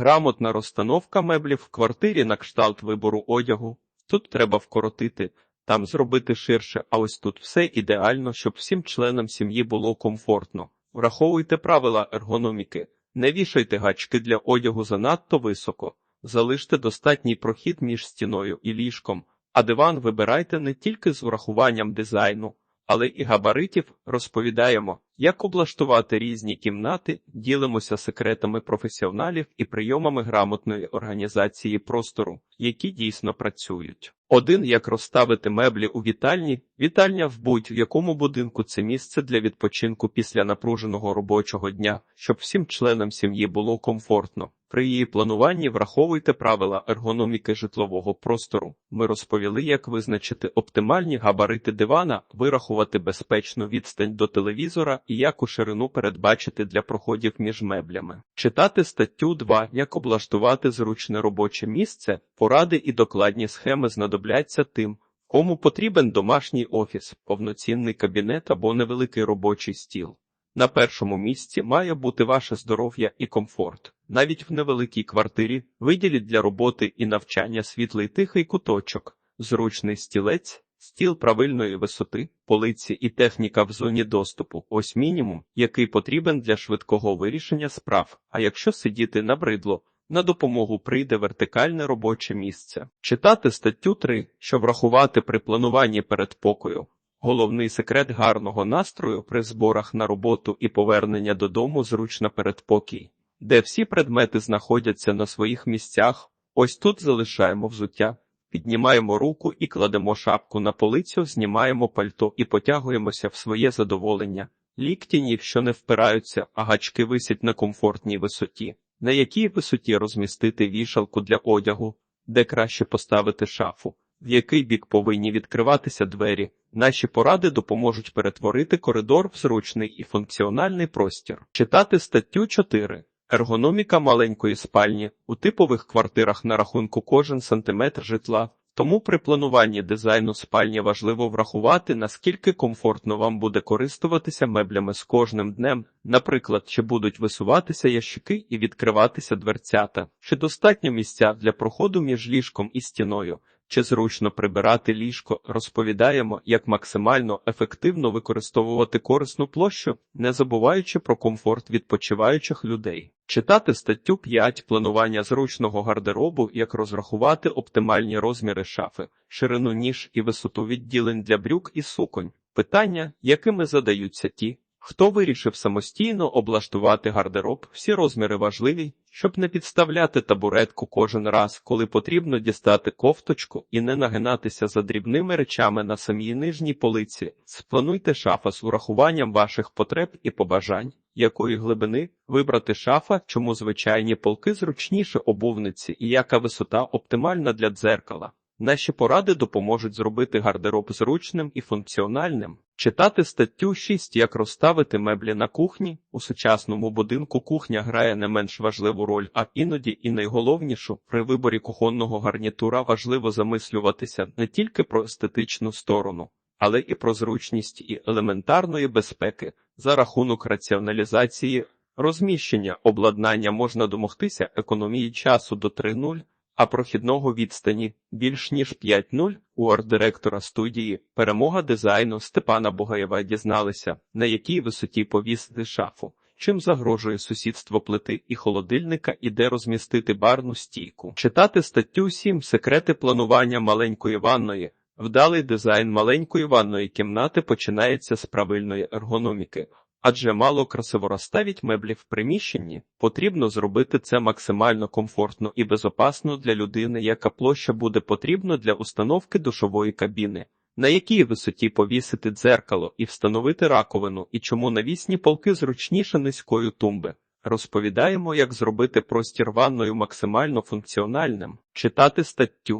Грамотна розстановка меблів в квартирі на кшталт вибору одягу. Тут треба вкоротити, там зробити ширше, а ось тут все ідеально, щоб всім членам сім'ї було комфортно. Враховуйте правила ергономіки. Не вішайте гачки для одягу занадто високо. Залиште достатній прохід між стіною і ліжком, а диван вибирайте не тільки з урахуванням дизайну, але і габаритів розповідаємо, як облаштувати різні кімнати, ділимося секретами професіоналів і прийомами грамотної організації простору, які дійсно працюють. Один як розставити меблі у вітальні, вітальня в будь-якому будинку це місце для відпочинку після напруженого робочого дня, щоб всім членам сім'ї було комфортно. При її плануванні враховуйте правила ергономіки житлового простору. Ми розповіли, як визначити оптимальні габарити дивана, вирахувати безпечну відстань до телевізора і як у ширину передбачити для проходів між меблями. Читати статтю 2. Як облаштувати зручне робоче місце, поради і докладні схеми знадобляться тим, кому потрібен домашній офіс, повноцінний кабінет або невеликий робочий стіл. На першому місці має бути ваше здоров'я і комфорт. Навіть в невеликій квартирі виділіть для роботи і навчання світлий тихий куточок, зручний стілець, стіл правильної висоти, полиці і техніка в зоні доступу. Ось мінімум, який потрібен для швидкого вирішення справ. А якщо сидіти набридло, на допомогу прийде вертикальне робоче місце. Читати статтю 3, що врахувати при плануванні передпокою. Головний секрет гарного настрою при зборах на роботу і повернення додому зручна передпокій, де всі предмети знаходяться на своїх місцях. Ось тут залишаємо взуття, піднімаємо руку і кладемо шапку на полицю, знімаємо пальто і потягуємося в своє задоволення. Лікті ні що не впираються, а гачки висять на комфортній висоті. На якій висоті розмістити вішалку для одягу, де краще поставити шафу, в який бік повинні відкриватися двері. Наші поради допоможуть перетворити коридор в зручний і функціональний простір. Читати статтю 4. Ергономіка маленької спальні у типових квартирах на рахунку кожен сантиметр житла. Тому при плануванні дизайну спальні важливо врахувати, наскільки комфортно вам буде користуватися меблями з кожним днем, наприклад, чи будуть висуватися ящики і відкриватися дверцята, чи достатньо місця для проходу між ліжком і стіною, чи зручно прибирати ліжко, розповідаємо, як максимально ефективно використовувати корисну площу, не забуваючи про комфорт відпочиваючих людей. Читати статтю 5 планування зручного гардеробу, як розрахувати оптимальні розміри шафи, ширину ніж і висоту відділень для брюк і суконь. Питання, якими задаються ті, Хто вирішив самостійно облаштувати гардероб, всі розміри важливі, щоб не підставляти табуретку кожен раз, коли потрібно дістати кофточку і не нагинатися за дрібними речами на самій нижній полиці. Сплануйте шафа з урахуванням ваших потреб і побажань, якої глибини вибрати шафа, чому звичайні полки зручніше обувниці і яка висота оптимальна для дзеркала. Наші поради допоможуть зробити гардероб зручним і функціональним. Читати статтю 6 Як розставити меблі на кухні. У сучасному будинку кухня грає не менш важливу роль, а іноді і найголовнішу при виборі кухонного гарнітура важливо замислюватися не тільки про естетичну сторону, але і про зручність і елементарної безпеки за рахунок раціоналізації. Розміщення обладнання можна домогтися економії часу до 3.0, а прохідного відстані більш ніж 5-0 у арт-директора студії перемога дизайну Степана Богаєва дізналися, на якій висоті повісити шафу, чим загрожує сусідство плити і холодильника і де розмістити барну стійку. Читати статтю 7 секрети планування маленької ванної. Вдалий дизайн маленької ванної кімнати починається з правильної ергономіки. Адже мало красиво розставить меблі в приміщенні, потрібно зробити це максимально комфортно і безопасно для людини, яка площа буде потрібна для установки душової кабіни, на якій висоті повісити дзеркало і встановити раковину, і чому навісні полки зручніше низької тумби. Розповідаємо, як зробити простір ванною максимально функціональним, читати статтю.